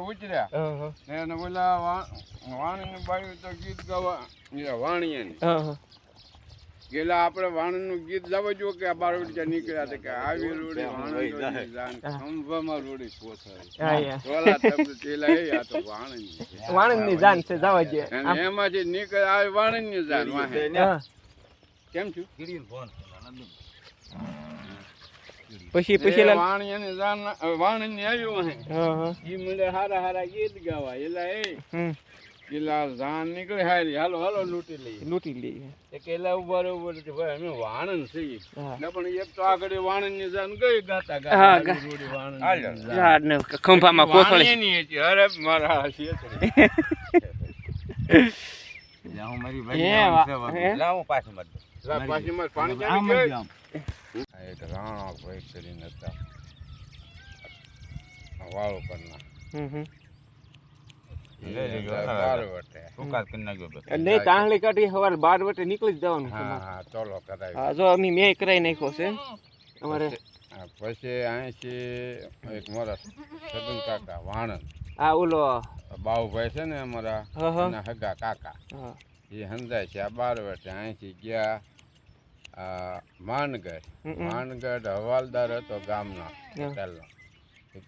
ઉતર્યા. હા હા. ને ગીત ગાવા એ વાણિયાની. હા હા. ગેલા આપણે વાણનું ગીત લાવવા જો કે બાર રૂપિયા નીકળ્યા હતા કે આવી રોડી વાણ જાન ખંભામાં રોડી પોસાય. વાણંદની જાન છે. જવા જે એમાંથી નીકળે આ વાણંદની જાન વાહે. કેમ છું પછી પછી આવ્યું હા. ઈ મને હારા હારા ગીત ગાવા એલા એ. હમ. જાન નીકળે હારી. હાલો હાલો લૂંટી લઈએ. લૂંટી લઈએ. એ કેલા ઊભા રહો ઊભા રહો ભાઈ અમે વાણન છીએ. પણ એક તો આગળ વાણંદની જાન ગઈ ગાતા ગાતા ને ખંભામાં કોથળી. હતી. અરે મારા. હે પાછી એક રાણા ભાઈ કરીને હતા વાળો કરના હમ હમ એ હતા બાર વટે. કાઢી સવારે બાર વટે નીકળી જ જવાનું છે. હા હા ચોલો કરાવી હા જો અમે મેં કરાવી નાખ્યો છે અમારે પછી અહીંથી એક મારા સગન કાકા વાણંદ આ ઓલો બાઉભાઈ છે ને અમારા હગા કાકા એ હંધાય છે આ બાર વટે અહીંથી ગયા માનગઢ. માનગઢ હવાલદાર હતો ગામના. પહેલો.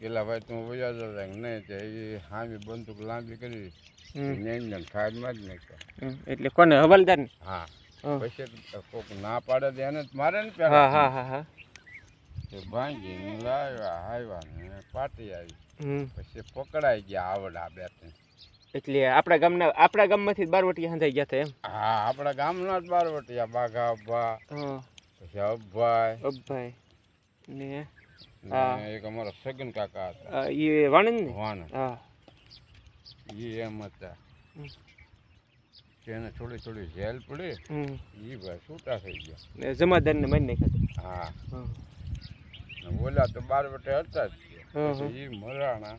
પેલા ભાઈ તું વયા જતો નહીં તે એ હામી બંદૂક લાંબી કરી હમ. ને જ નહીં એટલે કોને? હવાલદાર હા. પછી કોક ના પાડે તો એને મારે ને હા હા હા તે ભાંગી લાવ્યા આવ્યા ને પાટી આવી. પછી પકડાઈ ગયા આવડા બે ત્રણ. એટલે આપણા ગામના આપણા ગામમાંથી જ બારવટી હંધાઈ ગયા હતા એમ. હા આપણા ગામના જ બારવટિયા. બાઘા અબ્બા હા. પછી અબ્બાઈ. અબ્ભાઈ ને ને હા. એક અમારા સગન કાકા હતા. આ ઈ વાણંદ ને? વાણ હા. એ એમ હતા. હમ. તેને થોડી થોડી જેલ પડી. હમ. એ ભાઈ છૂટા થઈ ગયા. ને જમાદારને મારી નાખ્યા હા. હતા ને ઓલા તો બાર વટે હતા જ તે. હા હા. પછી એ મરાણા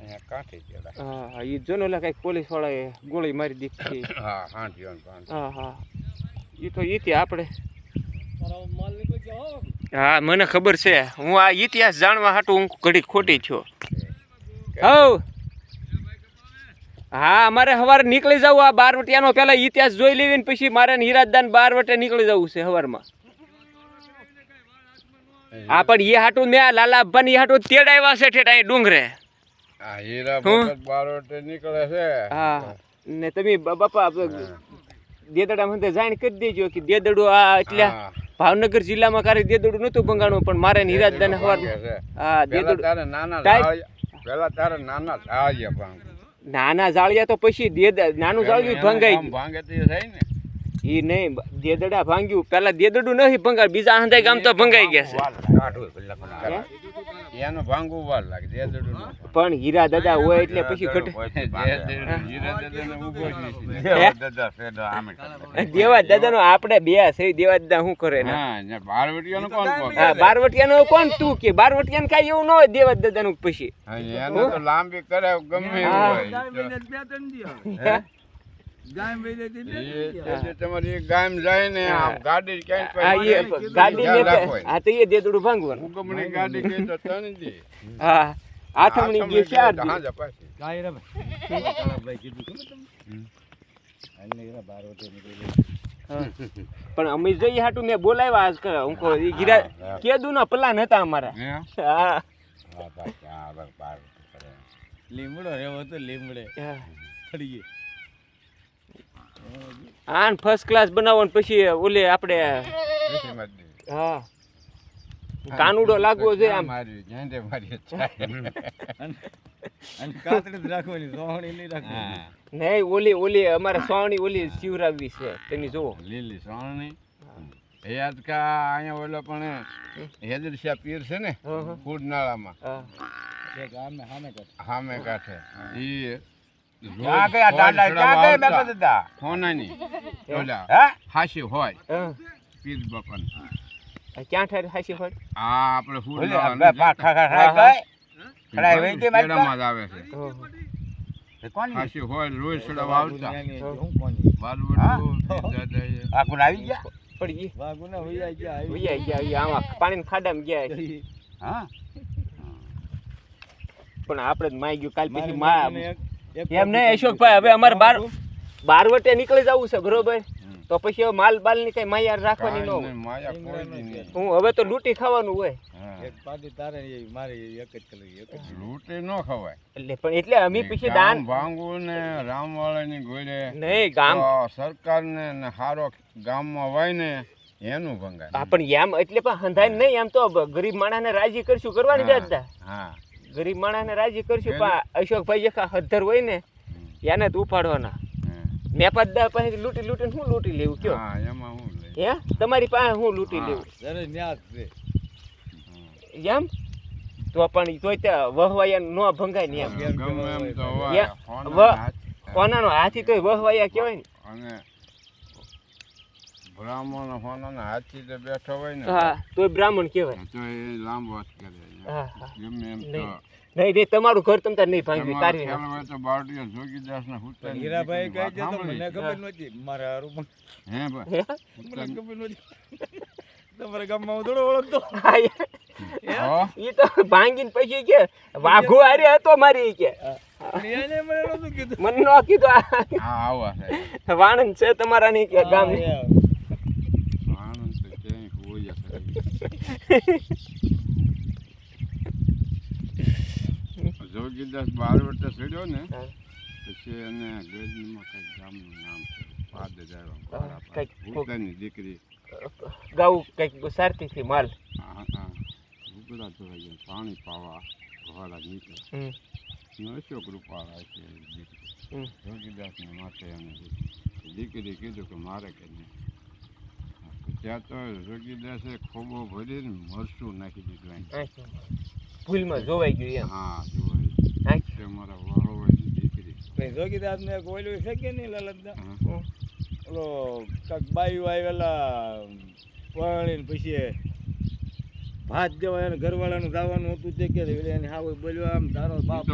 અહીંયા કાંઠી ગયા હા હા ઈ જો ને ઓલા કંઈક પોલીસ વાળાએ ગોળી મારી દીધી હા હા હા ઈ તો ઇતિહાસ આપણે. હા. મને ખબર છે. હું આ ઇતિહાસ જાણવા હાટું હું ઘડી ખોટી છું. હવ. હા અમારે સવારે નીકળી જવું. આ બાર વટિયાનો પેલા ઇતિહાસ જોઈ લેવી ને પછી મારે ને હિરાજદાન બાર વટે નીકળી જવું છે સવારમાં હા પણ એ હાટું મેં આ લાલા અબ્બાની હાટું તેડાવ્યા છે ઠેઠ અહીં ડુંગરે. હીરા ભગત બાર નીકળે છે. હા. ને તમે બાપા દેદડા મને જાણ કરી દેજો કે દેદડું આ એટલે ભાવનગર જિલ્લામાં કારે દેદડું નતું ભંગાણું પણ મારે ને હિરાજદાન સવાર ભાંગે છે. હા દેદડું તારે નાના પેલા તારે નાના ઝાડિયા ભાંગે. નાના જાળિયા તો પછી દેદ નાનું જાળિયું ભંગાઈ ભાંગે તો એ થાય ને. ઈ નહીં દેદડા ભાંગ્યું. પેલા દેદડું નહીં ભંગાય બીજા હંધાઈ ગામ તો ભંગાઈ ગયા છે? એનું ભાંગવું વાર લાગે દેદડું નું પણ હીરા દાદા હોય એટલે પછી ઘટે? દેવા દાદા નો આપણે બે છે દેવા દાદા શું કરે ને? બારવટિયા નું કોણ કોણ? હા નું કોણ તું કે? બારવટિયા ને કઈ એવું ન હોય દેવા દાદાનું પછી. હા, એને તો લાંબી કરે ગમે ગામ જાય ને આમ ગાડી ક્યાંય હા એ પછી ગાડી ધ્યાન ને રાખો એનું. હા તો એ દેદડું ભાંગવાનું ઉગમણી ગાડી કહે તો ત્રણ હા આથમણી ગઈ ચાર તો દી. હાંજે પાછી. હા. પણ અમે જઈ હાટું મેં બોલાવ્યા આજ હું ગીરા ઈ ગિરા હા. ના પ્લાન હતા અમારા હા. લીમડો રેવો તો લીમડે. આન ફર્સ્ટ ક્લાસ બનાવો ને પછી ઓલે આપણે હા. કાનુડો લાગવો જોઈએ આમ. મારી જ્યાં મારી. અને કાતડી રાખવાની સોહણી નહીં રાખવાની. નહીં ઓલી ઓલી અમારે સોહણી ઓલી શિવરાવી છે તમે જુઓ. લીલી સોહણી. યાદ કા અહીંયા ઓલો પણ હેદરશાહ પીર છે ને કુડનાળામાં ગામે સામે કર હામે કાંઠે. ઈ ક્યાં ગયા? દાદા ક્યાં ગયા બાપા દાદા? સોનાની ઓલા હે? હાસી હોય. પીર બાપાને. આ ક્યાં ઠેર હોય? આ આપણે ઓલી મારી આવે છે. કોની? હોય રોજ આવતા. હું? કોની આ કોણ આવી ગયા? પણ ઈ વાગુના હોઈ ગયા વૈયા ગયા આમાં પાણીના ખાડામાં ગયા હા? પણ આપણે જ માઈ ગયું. કાલ પછી મા એમ નહીં અશોકભાઈ હવે અમારે બાર બાર વટે નીકળી જવું છે બરોબર. તો પછી હવે માલ બાલની કઈ માયા રાખવાની ન હોય. હું હવે તો લૂંટી ખાવાનું હોય. એક પાટી તારે મારી એક જ કલર એક જ લૂંટે ન ખવાય. એટલે પણ એટલે અમે પછી દાન ભાંગવું ને રામવાળાની ગોળે નહીં ગામ સરકાર ને હારો ગામમાં હોય ને એનું ભંગાય પણ એમ એટલે પણ હંધાય નહીં એમ તો ગરીબ ગરીબ માણસને રાજી કરશું કરવાની દાદા હા. ગરીબ માણસને રાજી કરશું પણ અશોકભાઈ જે હદ્ધર હોય ને એને જ ઉપાડવાના. મેં પદ્દા પાસે લૂંટી લૂંટીને શું લૂંટી લેવું કયો? હા હું હે? તમારી પાસે હું લૂંટી લેવું? જરે ન્યાજ છે. એમ? તો પણ તોય તે વહવાયા ન ભંગાય ને એમ. તો કોનાનો હાથી તોય વહવાયા કહેવાય ને. બ્રાહ્મણ ફોનના હાથી તો બેઠો હોય ને હા તોય બ્રાહ્મણ કહેવાય. તો એ લાંબો જ કરે. ગમે એમ તો નહીં. નહીં તમારું ઘર તમતા નહીં ભાંગી તારી હોય તો બાવળીઓ જોગીદાસના ના હુતા હીરાભાઈ કહે છે તો મને ખબર નહોતી. મારા હારું પણ હે ભાઈ મને ખબર નહોતી. તમારા ગામમાં હું થોડો ઓળખતો. એ તો ભાંગીને પછી કે વાઘો હારે હતો મારી કે. મને નહોતું કીધું. મને નો કીધું હા આવા વાણંદ છે તમારા ની કે ગામ હા, આનંદ તો ક્યાંય હોય જ જોગીદાસ બારવટે ચડ્યો ને પછી એને ગજનીમાં કંઈક ગામનું નામ છે પાદ હા, કંઈક ભૂતાની દીકરી. ગાઉ કંઈક સારતી થી માલ. હા હા ધોવાઈ ગયા પાણી પાવા ઘોડા નીકળે. હમ, ને છે દીકરી. જોગીદાસને માથે એને દીકરી કીધું કે મારે કે નહીં. ત્યાં તો જોગીદાસે ખોબો ભરીને મરચું નાખી દીધું એમ. ફૂલમાં ભૂલમાં જોવાઈ ગયું એમ. હા જોવાઈ મારા વહોવાની દીકરી. પછી જોગીદાસ ને ઓલું છે કે નહીં લલતદા ઓલો કાંક બાયું આવેલા પરણીને પછી ભાત દેવા એને ઘરવાળાનું ગાવાનું હતું તે કે એટલે એને હાવ બોલ્યો આમ તારો બાપ.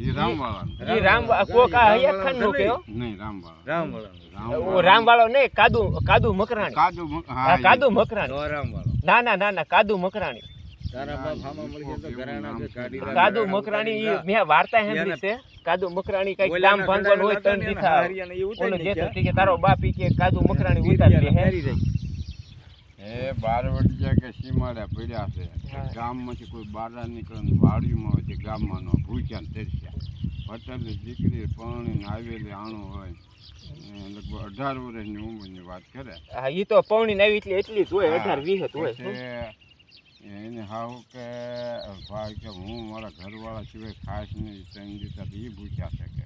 ઈ રામવાળાનું. ઈ રામ કોકા હૈયાખાન નો કયો? નહીં રામવાળા રામવાળા ઓ રામવાળો નહીં કાદુ કાદુ મકરાણી. કાદુ હા, કાદુ મકરાણી. રામવાળો. ના ના ના ના કાદુ મકરાણી. તારા બાપ હામાં મળી ગયો તો ઘરાણા કે કાઢી કાદુ મકરાણી ઈ મેં વાર્તા સાંભળી છે. કાદુ મકરાણી કઈ કામ ભાંગવાનું હોય તન દીથા જેતો નાખ્યા. કે તારો બાપ ઈ કે કાદુ મકરાણી ઉતારી દે હે. એ બારવટિયા કે સીમાડા પડ્યા છે. ગામમાંથી કોઈ બારા નીકળે વાડીમાં હોય તે ગામમાં નો ભૂખ્યા ને તરસ્યા. પટેલની દીકરી પરણીને આવેલી આણું હોય લગભગ અઢાર વર્ષની ઉંમરની વાત કરે. હા એ તો પૌણી આવી એટલે એટલી જ હોય અઢાર વીસ હોય એને હાવ કે ભાઈ કે હું મારા ઘરવાળા સિવાય ખાસ નહીં ત્રણ દીધા એ ભૂખ્યા છે કે.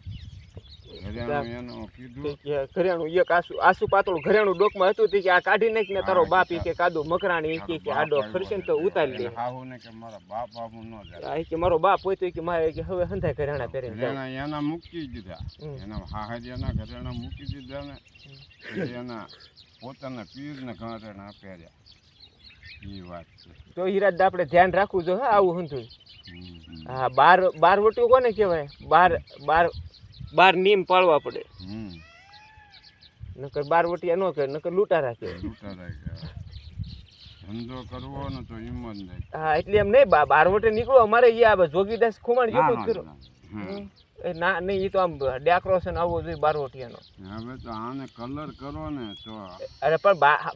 ઘરેણું એક આસુ આસુ પાતળું ઘરેણું ડોકમાં હતું કે આ કાઢી નાખ ને તારો બાપ કે કાદુ મકરાણી કે કે આડો ફરશે ને તો ઉતારી દે. કે મારા બાપ બાપુ ન જાય. કે મારો બાપ હોય તો કે મારે કે હવે હંધાય ઘરેણા પહેરે એના મૂકી દીધા. હમ. એના ઘરેણા મૂકી દીધા ને એના પોતાના પીરને ઘરેણા પહેર્યા. એ વાત છે. તો હીરાજ આપણે ધ્યાન રાખવું જો હા આવું હંધુય. હા બાર બાર વટ્યું કોને કહેવાય? બાર બાર બાર નીમ પાળવા પડે. નકર બાર વટિયા ન કરે નકર લૂંટા રાખે લૂંટા રાખે ધંધો કરવો ને તો હિંમત નહીં. હા એટલે એમ નહીં બાર વટે નીકળો અમારે આ જોગીદાસ ખુમાણ જેવું જ કરો. ના. નહીં એ ના નહીં ઈ તો આમ ડેકોરેશન છે ને આવવો જોઈએ બાર વટિયાનો હવે તો આને કલર કરો ને તો. અરે પણ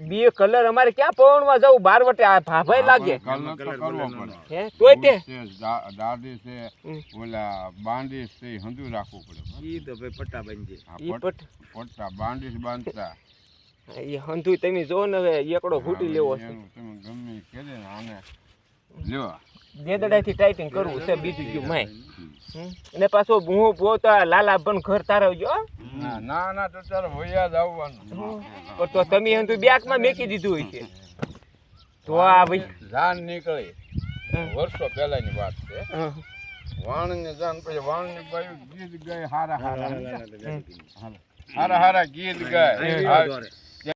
બે કલર અમારે ક્યાં પવનમાં જવું? બાર વટે આ ભાભાઈ લાગે. કલર તો કરવો પડે. હે તોય તે. દાદી છે ઓલા બાંડી છે હંધું રાખવું પડે. ઈ તો ભાઈ પટ્ટા બાંધી ઈ પટ- પટ. પટ્ટા બાંડી બાંધતા. એ હંધુ તમે જો ને હવે એકડો ફૂટી લેવો છે. તમે ગમે કે ને આને લ્યો દેદડાથી ટાઈપિંગ કરવું છે બીજું ગયું માય? અને પાછો હું તો લાલા બન ઘર તારવજો. ના ના ના તો તારે વૈયા જ આવવાનું. તો તમે હંધુય બેગમાં મેકી દીધું હોય છે તો આ ભાઈ. જાન નીકળી. હમ. વર્ષો પહેલાની વાત છે. વાણ વાણની જાન પછી વાણની બાયું ગીત ગાય હારા હારા. હારા હારા ગીત ગાય.